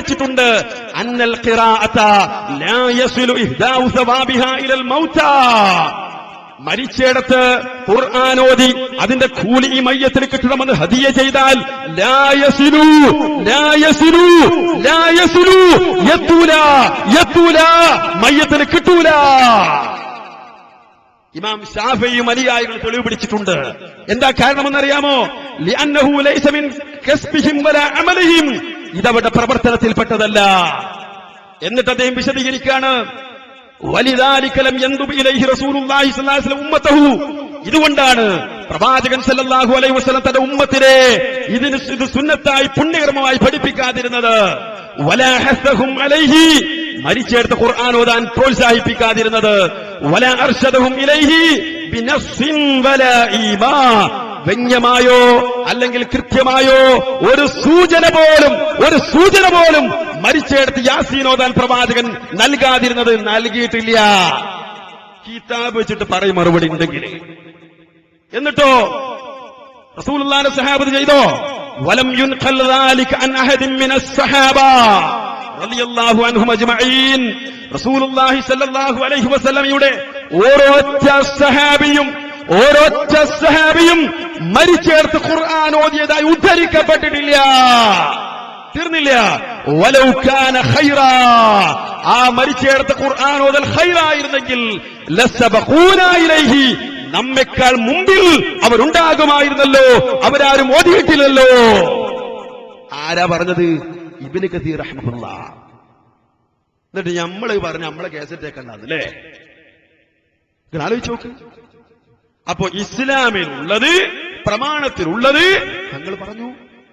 ിട്ടുണ്ട് അന്നൽ മരിച്ചയിടത്ത് ഖുർആൻ ഓതി അതിന്റെ കൂലി ഈ മയ്യത്തിന് കിട്ടണമെന്ന് ഹദിയ ചെയ്താൽ മയ്യത്തിന് കിട്ടൂല. ഇമാം ഷാഫയും അനുയായികൾ തെളിവ് പിടിച്ചിട്ടുണ്ട്. എന്താ കാരണമെന്നറിയാമോ? ഇതവരുടെ പ്രവർത്തനത്തിൽപ്പെട്ടതല്ല. എന്നിട്ട് അദ്ദേഹം വിശദീകരിക്കുകയാണ് വലിതാലിക്കലം യന്തുബ് ഇലൈഹി റസൂലുള്ളാഹി അലൈഹി വസല്ലം ഇതുകൊണ്ടാണ് പ്രവാചകൻ സല്ലല്ലാഹു അലൈഹി വസല്ലം തന്റെ ഉമ്മത്തിനെ ഇതിന് ഇത് സുന്നത്തായി പുണ്യകർമ്മമായി പഠിപ്പിക്കാതിരുന്നത്. വലാ ഹസ്സഹും അലൈഹി മരിച്ചെടുത്ത് ഖുർആൻ ഓതാൻ പ്രോത്സാഹിപ്പിക്കാതിരുന്നത്. വല അർഷദഹും ഇലൈഹി ഈമാ വ്യമായോ അല്ലെങ്കിൽ കൃത്യമായോ ഒരു സൂചന പോലും ഒരു സൂചന പോലും മരിച്ചെടുത്ത് യാസീനോദാൻ പ്രവാചകൻ നൽകാതിരുന്നത് നൽകിയിട്ടില്ല. കിതാബ് വെച്ചിട്ട് പറയും മറുപടി ഉണ്ടെങ്കിൽ. എന്നിട്ടോ? സഹാബത് ചെയ്തോ? വലം യുൻഖൽ അൻ മിനസ് റളിയല്ലാഹു റസൂലുള്ളാഹി സ്വല്ലല്ലാഹു അലൈഹി വസല്ലമയുടെ ഓരോ സഹാബിയും ഓരോറ്റ സഹാബിയും മരിച്ചേർത്ത് ഖുർആൻ ഓതിയതായി ഉദ്ധരിക്കപ്പെട്ടിട്ടില്ല. തീർന്നില്ല. ഖൈറ. ആ മരിച്ചേർത്ത് ഖുർആൻ ഓതൽ ഖൈറായിരുന്നെങ്കിൽ ലസബഖൂന ഇലൈഹി. നമ്മെക്കാൾ മുമ്പിൽ അവരുണ്ടാകുമായിരുന്നല്ലോ. അവരാരും ഓതിയിട്ടില്ലല്ലോ. ആരാ പറഞ്ഞത്? ഇബിന് കതീർ റഹ്മുല്ല എന്നിട്ട് നമ്മൾ പറഞ്ഞ നമ്മളെ കേസറ്റേക്കണ്ടാന്നല്ലേ ആലോചിച്ച് നോക്ക്. അപ്പോ ഇസ്ലാമിലുള്ളത് പ്രമാണത്തിലുള്ളത് ഞങ്ങൾ പറഞ്ഞു.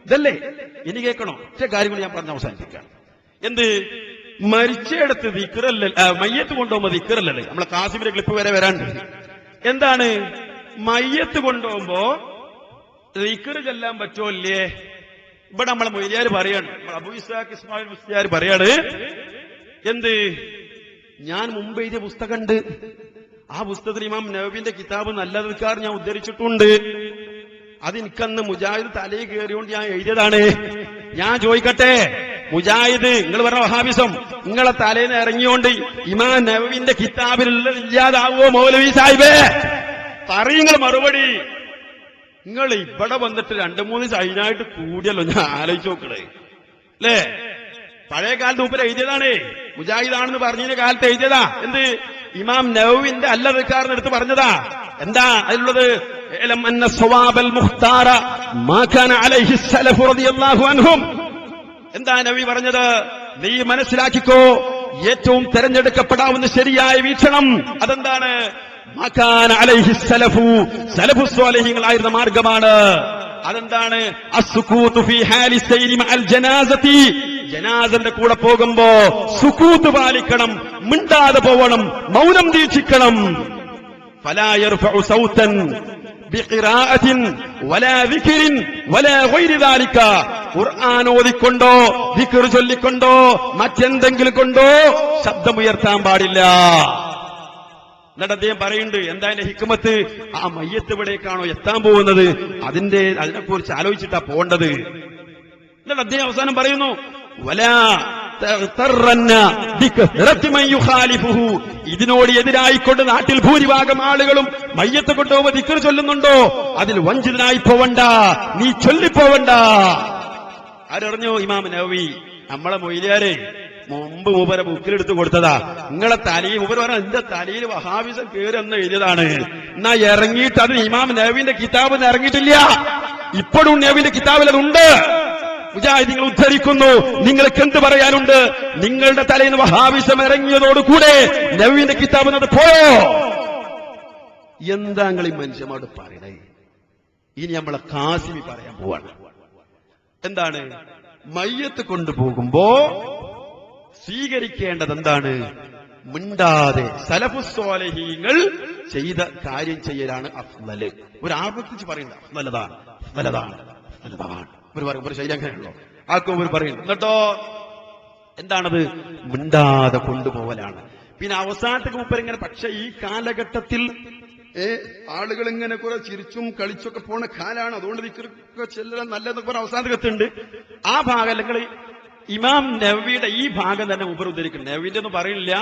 ഇതല്ലേ? ഇനി കേൾക്കണോ? ഒറ്റ കാര്യങ്ങൾ ഞാൻ പറഞ്ഞ് അവസാനിപ്പിക്കാം. എന്ത്? മരിച്ചയിടത്ത് ദിക്കറല്ല മയ്യത്ത് കൊണ്ടുപോകുമ്പോ ദിക്കറല്ലല്ലേ നമ്മളെ കാസിമിന്റെ ക്ലിപ്പ് വരെ വരാണ്ട് എന്താണ്? മയ്യത്ത് കൊണ്ടുപോകുമ്പോ ദിക്കറ് ചെല്ലാൻ പറ്റുമോ അല്ലേ ഇവിടെ നമ്മളെ മൊയ്യാർ പറയാണ്. അബു ഇസാഖ് ഇസ്മായിൽ മുസ്ലിയാർ പറയാണ്. എന്ത്? ഞാൻ മുമ്പ് എഴുതിയ പുസ്തകമുണ്ട് ആ പുസ്തകത്തിൽ ഇമാം നവബിന്റെ കിതാബ് നല്ലതുക്കാർ ഞാൻ ഉദ്ധരിച്ചിട്ടുണ്ട്. അത് എനിക്കന്ന് മുജാഹിദ് തലയിൽ കയറിയോണ്ട് ഞാൻ എഴുതിയതാണ്. ഞാൻ ചോദിക്കട്ടെ മുജാഹിദ് നിങ്ങൾ പറഞ്ഞ വഹാബിസം നിങ്ങളെ തലേന്ന് ഇറങ്ങിയോണ്ട് ഇമാ നവവിന്റെ കിതാബിൽ ഇല്ലാതാവോ മൗലവി സാഹിബേ? പറയുങ്ങൾ മറുപടി നിങ്ങൾ ഇവിടെ വന്നിട്ട് രണ്ടു മൂന്ന് ചൈനായിട്ട് കൂടിയല്ലോ ഞാൻ ആലോചിച്ച് നോക്കണേ. അല്ലേ? പഴയ കാലത്ത് ഉപ്പര എഴുതിയതാണേ. മുജാഹിദാണെന്ന് പറഞ്ഞതിന്റെ കാലത്ത് എഴുതിയതാ. എന്ത്? ഇമാം നൌവിന്റെ അല്ലറിക്കാരൻ എടുത്ത് പറഞ്ഞതാ. എന്താ അതിലുള്ളത്? "ഇലം അന്ന സ്വവാബൽ മുഖ്താറ മാ കാന റളിയല്ലാഹു അൻഹും. എന്താ നബി പറഞ്ഞത്? നീ മനസ്സിലാക്കിക്കോ ഏറ്റവും തെരഞ്ഞെടുക്കപ്പെടാവുന്ന ശരിയായ വീക്ഷണം അതെന്താണ്? സ്വാലിഹീങ്ങളായിരുന്ന മാർഗമാണ്. അതെന്താണ്? ജനാദന്റെ കൂടെ പോകുമ്പോ സുക്കൂത്ത് പാലിക്കണം മിണ്ടാതെ പോവണം മൗനം ദീക്ഷിക്കണം. ഖുർആൻ ഓതിക്കൊണ്ടോ ചൊല്ലിക്കൊണ്ടോ മറ്റെന്തെങ്കിലും കൊണ്ടോ ശബ്ദമുയർത്താൻ പാടില്ല. എന്നിട്ട് അദ്ദേഹം പറയുന്നുണ്ട് എന്തായാലും ഹിക്കുമത്ത് ആ മയ്യത്ത് ഇവിടേക്കാണോ എത്താൻ പോകുന്നത്? അതിന്റെ അതിനെക്കുറിച്ച് ആലോചിച്ചിട്ടാ പോകേണ്ടത്. എന്നിട്ട് അദ്ദേഹം അവസാനം പറയുന്നു ഇതിനോട് എതിരായിക്കൊണ്ട് നാട്ടിൽ ഭൂരിഭാഗം ആളുകളും മയ്യത്ത് കൊണ്ടുപോകുമ്പോ ദിക്കർ ചൊല്ലുന്നുണ്ടോ? അതിൽ വഞ്ചിതനായി പോവണ്ട. നീ ചൊല്ലിപ്പോവണ്ട. ആരറിഞ്ഞോ ഇമാം നവി? നമ്മളെ മൊയ്ലിയാരെ മുമ്പ് മൂപ്പരെ ബുക്കിലെടുത്ത് കൊടുത്തതാ. നിങ്ങളെ തലയിൽ മൂപ്പര് പറഞ്ഞ എന്റെ തലയിൽ വഹാബിസം കയറി എന്ന് എഴുതിയതാണ്. എന്നാ ഇറങ്ങിയിട്ട് അത് ഇമാം നവീന്റെ കിതാബ് ഇറങ്ങിയിട്ടില്ല? ഇപ്പോഴും നവീന്റെ കിതാബിൽ അതുണ്ട്. മുജാഹിദിങ്ങൾ ഉദ്ധരിക്കുന്നു. നിങ്ങൾക്ക് എന്ത് പറയാനുണ്ട്? നിങ്ങളുടെ തലയിൽ വഹാബിസം ഇറങ്ങിയതോടുകൂടെ നവീന്റെ കിതാബ് എന്നത് പോയോ? എന്താ ഈ മനുഷ്യന്മാരോട് പറയണേ? ഇനി നമ്മളെ കാസിമി പറയാൻ പോവാണ്. എന്താണ്? മയ്യത്ത് കൊണ്ടുപോകുമ്പോ സ്വീകരിക്കേണ്ടത് എന്താണ്? മിണ്ടാതെ സലഫുസ്വാലഹീങ്ങൾ ചെയ്ത കാര്യം ചെയ്യലാണ് അഫ്ലല് ഒരു ആവർത്തിച്ച് പറയുന്നത് അഫ്ലതാണ് അഫ്ലതാണ് അഫ്ലലതാണ് ഒരു പറയും ഒരു ശൈലി അങ്ങനെയുള്ളൂ ആക്കും ഒരു പറയും എന്നിട്ടോ എന്താണത്? മിണ്ടാതെ കൊണ്ടുപോകലാണ് പിന്നെ അവസാനത്തെ മുപ്പർ ഇങ്ങനെ പക്ഷെ ഈ കാലഘട്ടത്തിൽ ആളുകൾ ഇങ്ങനെ കുറെ ചിരിച്ചും കളിച്ചൊക്കെ പോണ കാലാണ്. അതുകൊണ്ട് ദിക്കറൊക്കെ ചെല്ലാൻ നല്ലതെന്ന് പറഞ്ഞ അവസാനത്തെ കത്തുണ്ട് ആ ഭാഗം അല്ലെങ്കിൽ ഇമാം നബിയുടെ ഈ ഭാഗം തന്നെ മുമ്പ് ഉദ്ധരിക്കുന്നു. നബിന്റെ ഒന്നും പറയില്ല.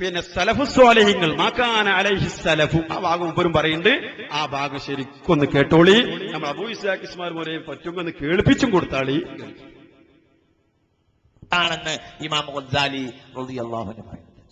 പിന്നെ സലഫു സ്വാലഹിങ്ങൾ മാക്കാന അലൈഹി സലഫു. ആ ഭാഗം മുമ്പരും പറയുന്നുണ്ട്. ആ ഭാഗം ശരിക്കൊന്ന് കേട്ടോളി. നമ്മൾ അബൂ ഇസ്ലാഖ് പോലെ പറ്റുമ്പോ പറ്റുമെന്ന് കേൾപ്പിച്ചും കൊടുത്താളി. ആണെന്ന് ഇമാം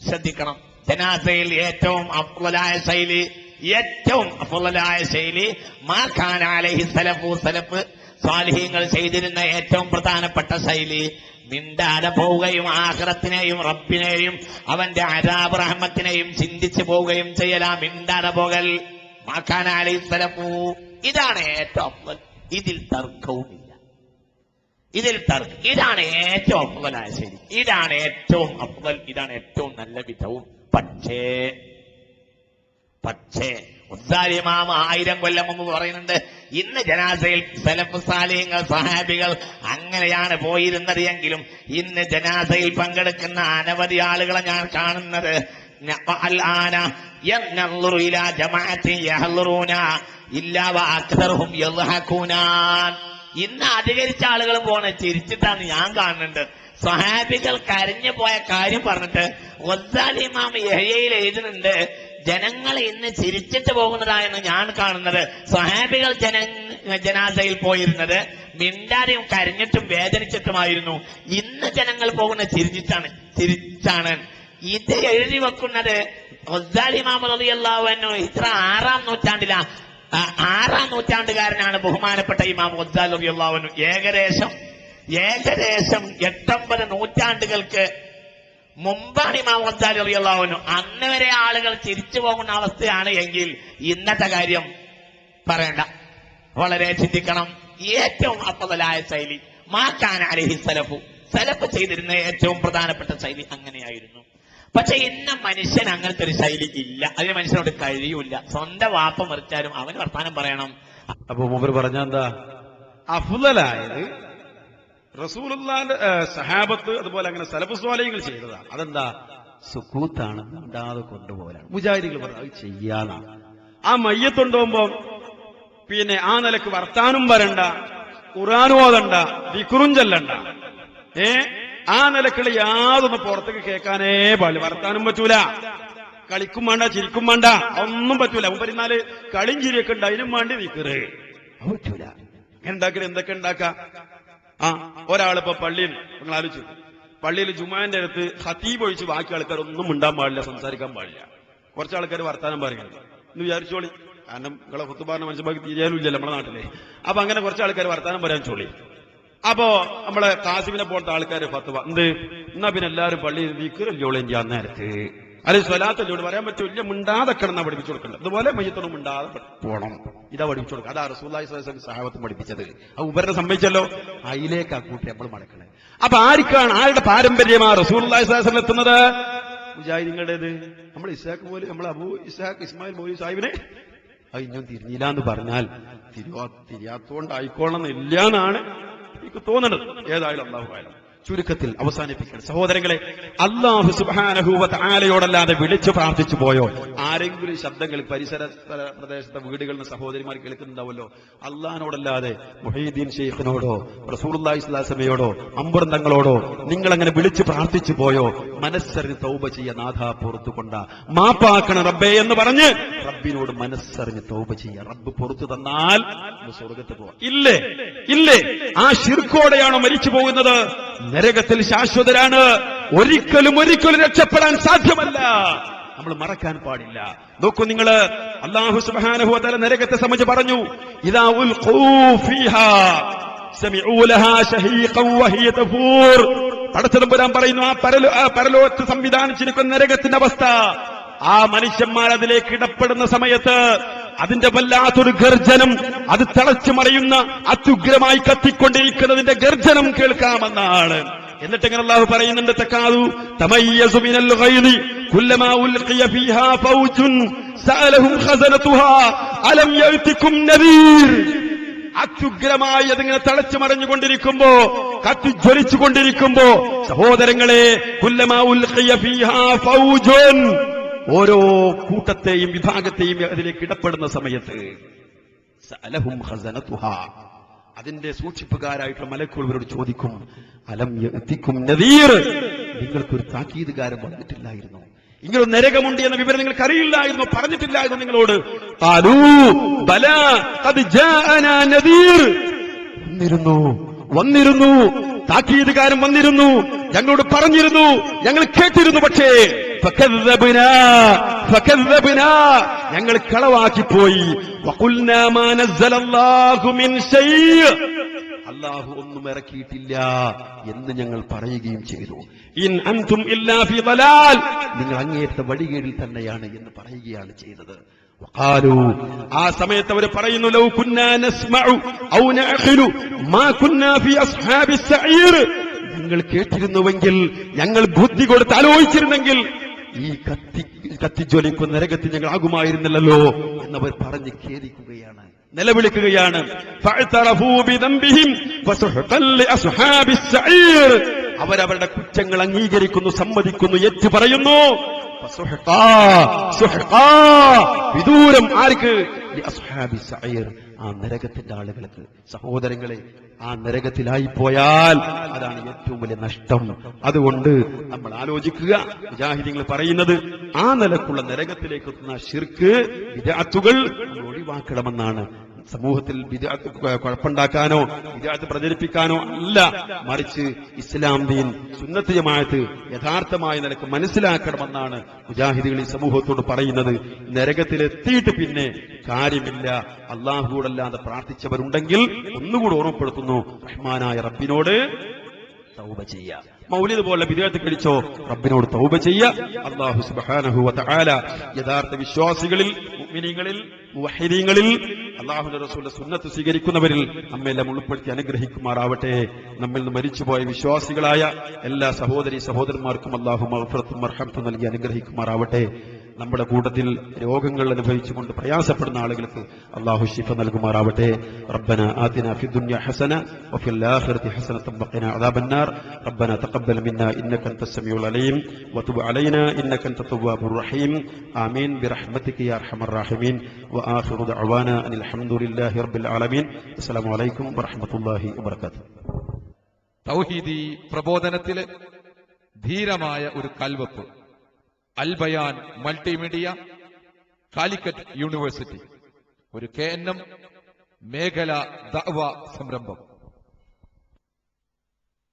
ശ്രദ്ധിക്കണം. ജനാസയിൽ ഏറ്റവും അഫ്ളലായ ശൈലി ഏറ്റവും അഫ്ളലായ ശൈലി മാഖാന അലൈഹി സലഫു സലഫ് സ്വാലിഹീങ്ങൾ ചെയ്തിരുന്ന ഏറ്റവും പ്രധാനപ്പെട്ട ശൈലി മിണ്ടാതെ പോവുകയും ആഹ്റത്തിനെയും റബ്ബിനെയും അവന്റെ അരാബ് റഹ്മത്തിനെയും ചിന്തിച്ചു പോവുകയും ചെയ്യലാ മിണ്ടാതെ പോകൽ. അലൈഹി സലഫു ഇതാണ് ഏറ്റവും ഇതിൽ തർക്കവുമില്ല. ഇതിൽ തർക്ക ഇതാണ് ഏറ്റവും അഫ്വലായ ശരി. ഇതാണ് ഏറ്റവും അഫ്വൽ ഇതാണ് ഏറ്റവും നല്ല വിധവും. പക്ഷേ പക്ഷേ മുസ്താലിമാമ ആയിരം കൊല്ലം മുമ്പ് പറയുന്നുണ്ട് ഇന്ന് ജനാസയിൽ സലഫ് സാലിങ്ങൾ സഹാബികൾ അങ്ങനെയാണ് പോയിരുന്നത് എങ്കിലും ഇന്ന് ജനാസയിൽ പങ്കെടുക്കുന്ന അനവധി ആളുകളെ ഞാൻ കാണുന്നത്. ഇന്ന് അധികരിച്ച ആളുകൾ പോണ ചിരിച്ചിട്ടാണ് ഞാൻ കാണുന്നുണ്ട് സഹാബികൾ കരഞ്ഞു പോയ കാര്യം പറഞ്ഞിട്ട് ഒസാലിമാമ യഹയയിൽ എഴുതുന്നുണ്ട് ജനങ്ങൾ ഇന്ന് ചിരിച്ചിട്ട് പോകുന്നതായെന്ന് ഞാൻ കാണുന്നത്. സഹാബികൾ ജന ജനാസയിൽ പോയിരുന്നത് മിണ്ടാതെയും കരഞ്ഞിട്ടും വേദനിച്ചിട്ടുമായിരുന്നു. ഇന്ന് ജനങ്ങൾ പോകുന്ന ചിരിച്ചിട്ടാണ് ചിരിച്ചാണ്. ഇത് എഴുതി വെക്കുന്നത് ഇത്ര ആറാം നൂറ്റാണ്ടിലാ ആറാം നൂറ്റാണ്ടുകാരനാണ് ബഹുമാനപ്പെട്ട ഇമാം ഒദ്ദാൽ ഏകദേശം ഏകദേശം എട്ടൊമ്പത് നൂറ്റാണ്ടുകൾക്ക് മുമ്പാണ് ഇമാം ഗസാലി അറിയാവുന്നു അന്ന് വരെ ആളുകൾ തിരിച്ചു പോകുന്ന അവസ്ഥയാണ് എങ്കിൽ ഇന്നത്തെ കാര്യം പറയണ്ട. വളരെ ചിന്തിക്കണം. ഏറ്റവും അപ്പതലായ ശൈലി മാക്കാൻ അലഹി സലഫു. സലഫ് ചെയ്തിരുന്ന ഏറ്റവും പ്രധാനപ്പെട്ട ശൈലി അങ്ങനെയായിരുന്നു. പക്ഷെ ഇന്ന് മനുഷ്യൻ അങ്ങനത്തെ ഒരു ശൈലി ഇല്ല. അതിന് മനുഷ്യനോട് കഴിയൂല സ്വന്തം വാപ്പ മറിച്ചാലും അവന് വർത്താനം പറയണം. അപ്പൊ മുമ്പ് പറഞ്ഞ എന്താ? അഫുലായത് റസൂലുള്ളാന്റെ സഹാബത്ത് അതുപോലെ അങ്ങനെ സലഫ് സ്വാലയങ്ങൾ ചെയ്തതാ. അതെന്താ? സുക്കൂത്താണ്. മിണ്ടാതെ കൊണ്ടുപോലാണ് മുജാഹിദികൾ പറഞ്ഞു ചെയ്യാതാണ് ആ മയ്യത്തുണ്ടോകുമ്പോ പിന്നെ ആ നിലയ്ക്ക് വർത്താനം വരണ്ട ഉറാനുവാദണ്ട ദിക്റും ചെല്ലണ്ട. ഏ? ആ നിലക്കുള്ള യാതൊന്നും പുറത്തേക്ക് കേൾക്കാനേ പാടില്ല. വർത്താനും പറ്റൂല. കളിക്കും വേണ്ട ചിരിക്കും വേണ്ട ഒന്നും പറ്റൂല. മുമ്പരിന്നാൽ കളിയും ചിരിയൊക്കെ ഉണ്ട് അതിനും വേണ്ടി വിക്കറ് പറ്റൂല. എന്തൊക്കെ ഉണ്ടാക്ക? ആ ഒരാളിപ്പോ പള്ളിയിൽ നിങ്ങൾ ആലോചിച്ചു പള്ളിയിൽ ജുമാന്റെ അടുത്ത് ഹത്തീബ് ഒഴിച്ച് ബാക്കി ആൾക്കാർ ഒന്നും ഉണ്ടാൻ പാടില്ല സംസാരിക്കാൻ പാടില്ല. കുറച്ച് ആൾക്കാർ വർത്താനം പറയുന്നത് എന്ന് വിചാരിച്ചോളി. കാരണം നിങ്ങളെ മനുഷ്യർക്ക് തീരാനും ഇല്ലല്ലോ നമ്മുടെ നാട്ടിലെ. അപ്പൊ അങ്ങനെ കുറച്ച് ആൾക്കാർ വർത്താനം പറയാൻ ചോളി അപ്പോ നമ്മളെ കാസിമിനെ പോലത്തെ ആൾക്കാർ ഫത്തുവ. എന്ത്? എന്നാ പിന്നെ എല്ലാവരും പള്ളിയിൽ ദിക്കറല്ലോളെ ഇന്ത്യ നേരത്ത് അല്ലെ സ്വലാത്തല്ലോട് പറയാൻ പറ്റില്ല മിണ്ടാതെ കിടന്നാ പഠിപ്പിച്ചു കൊടുക്കേണ്ടത് അതുപോലെ മയ്യത്തോട് മിണ്ടാതെ പോകണം ഇതാ പഠിപ്പിച്ചു കൊടുക്കുക. അതാ റസൂല്ലായി സഹാബത്ത് പഠിപ്പിച്ചത്. ആ ഉപരനെ സംബന്ധിച്ചല്ലോ. അതിലേക്ക് ആ കൂട്ടി നമ്മൾ മടക്കണേ. അപ്പൊ ആർക്കാണ് ആരുടെ പാരമ്പര്യമാ റസൂല്ലായി സാഹസം എത്തുന്നത്? മുജാഹിദിങ്ങളുടേത്. നമ്മൾ ഇസാഖ് പോലും നമ്മൾ അബൂ ഇസാഖ് ഇസ്മായിൽ മോലി സാഹിബിനെ ഇന്നും തിരിഞ്ഞില്ല എന്ന് പറഞ്ഞാൽ തിരിയാ തിരിയാത്തോണ്ടായിക്കോളണം ഇല്ല എന്നാണ് എനിക്ക് തോന്നുന്നത് ഏതായാലും അള്ളാഹു ആയാലും ചുരുക്കത്തിൽ അവസാനിപ്പിക്കണം. സഹോദരങ്ങളെ അള്ളാഹു സുബാനഹൂവത്ത് ആലയോടല്ലാതെ വിളിച്ചു പ്രാർത്ഥിച്ചു പോയോ? ആരെങ്കിലും ശബ്ദങ്ങൾ പരിസര പ്രദേശത്തെ വീടുകളിൽ നിന്ന് സഹോദരിമാർ കേൾക്കുന്നുണ്ടാവല്ലോ അള്ളഹാനോടല്ലാതെ മുഹീദ്ദീൻ ഷെയ്ഖിനോടോ റസൂർല്ലാഹി സ്വലാസമയോടോ അമ്പുറന്തങ്ങളോടോ നിങ്ങൾ അങ്ങനെ വിളിച്ചു പ്രാർത്ഥിച്ചു പോയോ? മനസ്സറിഞ്ഞ് തൗബ ചെയ്യ നാഥ പുറത്തു കൊണ്ട മാപ്പാക്കണം റബ്ബേ എന്ന് പറഞ്ഞ് റബ്ബിനോട് മനസ്സറിഞ്ഞ് തൗബ ചെയ്യ റബ്ബ് പുറത്തു തന്നാൽ സ്വർഗത്ത് പോവാം. ഇല്ലേ? ഇല്ലേ? ആ ശിർക്കോടെയാണോ മരിച്ചു പോകുന്നത്? നരകത്തിൽ ശാശ്വതരാണ്. ഒരിക്കലും ഒരിക്കലും രക്ഷപ്പെടാൻ സാധ്യമല്ല. നമ്മൾ മറക്കാൻ പാടില്ല. നോക്കൂ നിങ്ങൾ അള്ളാഹു സുബ്ഹാനഹു വ തആല നരകത്തെ സംബന്ധിച്ച് പറഞ്ഞു. ഇതാ ഫീഹാ. സമിഊ ലഹാ ശഹീഖൻ വഹിയ തഫൂർ. പടച്ചതമ്പുരാൻ പറയുന്നു ആ പരലോ ആ പരലോകത്ത് സംവിധാനിച്ചിരിക്കുന്ന നരകത്തിന്റെ അവസ്ഥ. ആ മനുഷ്യന്മാർ അതിലേക്ക് ഇടപെടുന്ന സമയത്ത് അതിന്റെ വല്ലാത്തൊരു ഗർജനം അത് തിളച്ചു മറിയുന്ന അത്യുഗ്രമായി കത്തിക്കൊണ്ടിരിക്കുന്നതിന്റെ ഗർജനം കേൾക്കാമെന്നാണ്. എന്നിട്ട് ഇങ്ങനെ അള്ളാഹു പറയുന്നുണ്ട് തക്കാതു തമയ്യസു മിനൽ ഗൈദി കുല്ലമാ ഉൽഖിയ ഫീഹാ സഅലഹും ഖസനതുഹാ അലം യഅതികും നദീർ. അത്യുഗ്രമായി അതിങ്ങനെ തളച്ചു മറിഞ്ഞുകൊണ്ടിരിക്കുമ്പോ കത്തിജ്വലിച്ചു കൊണ്ടിരിക്കുമ്പോ സഹോദരങ്ങളെ ഓരോ കൂട്ടത്തെയും വിഭാഗത്തെയും അതിലേക്ക് ഇടപെടുന്ന സമയത്ത് അതിന്റെ സൂക്ഷിപ്പുകാരായിട്ടുള്ള മലക്കുകൾ ചോദിക്കും അലം എത്തിക്കും നദീർ? നിങ്ങൾക്കൊരു താക്കീതുകാരം വന്നിട്ടില്ലായിരുന്നു. ഇങ്ങനെ നരകമുണ്ട് എന്ന വിവരം നിങ്ങൾക്ക് അറിയില്ലായിരുന്നു പറഞ്ഞിട്ടില്ലായിരുന്നു നിങ്ങളോട് വന്നിരുന്നു വന്നിരുന്നു. താക്കീതുകാരൻ വന്നിരുന്നു. ഞങ്ങളോട് പറഞ്ഞിരുന്നു. ഞങ്ങൾ കേട്ടിരുന്നു പക്ഷേ. ഞങ്ങൾ കളവാക്കിപ്പോയി. അള്ളാഹു ഒന്നും ഇറക്കിയിട്ടില്ല എന്ന് ഞങ്ങൾ പറയുകയും ചെയ്തു. ഇൻ അൻതും നിങ്ങൾ അങ്ങേറ്റ വഴികേടിൽ തന്നെയാണ് എന്ന് പറയുകയാണ് ചെയ്തത്. ആ സമയത്ത് അവർ പറയുന്നു ലൗ നിങ്ങൾ കേട്ടിരുന്നുവെങ്കിൽ ഞങ്ങൾ ബുദ്ധി കൊടുത്ത് ആലോചിച്ചിരുന്നെങ്കിൽ ഈ കത്തി കത്തിജ്വലിക്കുന്ന നരകത്തിൽ ഞങ്ങൾ ആകുമായിരുന്നില്ലല്ലോ എന്നവർ പറഞ്ഞ് ഖേദിക്കുകയാണ്. നിലവിളിക്കുകയാണ് അവരവരുടെ കുറ്റങ്ങൾ അംഗീകരിക്കുന്നു സമ്മതിക്കുന്നു എത്തി പറയുന്നു. വിദൂരം ആർക്ക് ലിഅസ്ഹാബി സഈർ ആ നരകത്തിന്റെ ആളുകൾക്ക്. സഹോദരങ്ങളെ ആ നരകത്തിലായി പോയാൽ അതാണ് ഏറ്റവും വലിയ നഷ്ടം. അതുകൊണ്ട് നമ്മൾ ആലോചിക്കുക മുജാഹിദിങ്ങൾ പറയുന്നത് ആ നിലക്കുള്ള നരകത്തിലേക്ക് എത്തുന്ന ഷിർക്ക് വിദാത്തുകൾ ഒഴിവാക്കണമെന്നാണ്. സമൂഹത്തിൽ കുഴപ്പമുണ്ടാക്കാനോ വിദ്യാർത്ഥി പ്രചരിപ്പിക്കാനോ അല്ല. മറിച്ച് ഇസ്ലാം ദീൻ സുന്നത്ത് ജമാഅത്ത് യഥാർത്ഥമായ നിലയ്ക്ക് മനസ്സിലാക്കണമെന്നാണ് മുജാഹിദികൾ ഈ സമൂഹത്തോട് പറയുന്നത്. നരകത്തിലെത്തിയിട്ട് പിന്നെ കാര്യമില്ല. അള്ളാഹുവോടല്ലാതെ പ്രാർത്ഥിച്ചവരുണ്ടെങ്കിൽ ഒന്നുകൂടി ഓർമ്മപ്പെടുത്തുന്നു. റഹ്മാനായ റബ്ബിനോട് തൗബ ചെയ്യുക മൗലിദ് പോലെ വിദേഹത്ത് കഴിച്ചോ റബ്ബിനോട് തൗബ ചെയ്യ. അള്ളാഹു സുബാനഹു യഥാർത്ഥ വിശ്വാസികളിൽ മുഅ്മിനീങ്ങളിൽ മുവഹിദീങ്ങളിൽ അള്ളാഹുവിന്റെ റസൂലിന്റെ സുന്നത്ത് സ്വീകരിക്കുന്നവരിൽ നമ്മെല്ലാം ഉൾപ്പെടുത്തി അനുഗ്രഹിക്കുമാറാവട്ടെ. നമ്മിൽ നിന്ന് മരിച്ചുപോയ വിശ്വാസികളായ എല്ലാ സഹോദരി സഹോദരന്മാർക്കും അള്ളാഹു മഹഫറത്തും അർഹത്തും നൽകി അനുഗ്രഹിക്കുമാറാവട്ടെ. നമ്മുടെ കൂട്ടത്തിൽ രോഗങ്ങൾ അനുഭവിച്ചുകൊണ്ട് പ്രയാസപ്പെടുന്ന ആളുകൾക്ക് അള്ളാഹു ശിഫ നൽകുമാറാവട്ടെ റബ്ബന ആതിന ഫി ദുനിയ ഹസന وفي الآخرة حسنة وقنا عذاب النار ربنا تقبل منا إنك أنت السميع العليم وتب علينا إنك أنت التواب الرحيم آمين برحمتك يا أرحم الراحمين وآخر دعوانا أن الحمد لله رب العالمين السلام عليكم ورحمة الله وبركاته തൗഹീദി പ്രബോധനത്തിലെ ധീരമായ ഒരു കൽവപ്പ് അൽബയാൻ മൾട്ടിമീഡിയ കാലിക്കറ്റ് യൂണിവേഴ്സിറ്റി ഒരു കെ മേഖല ദഅവ സംരംഭം.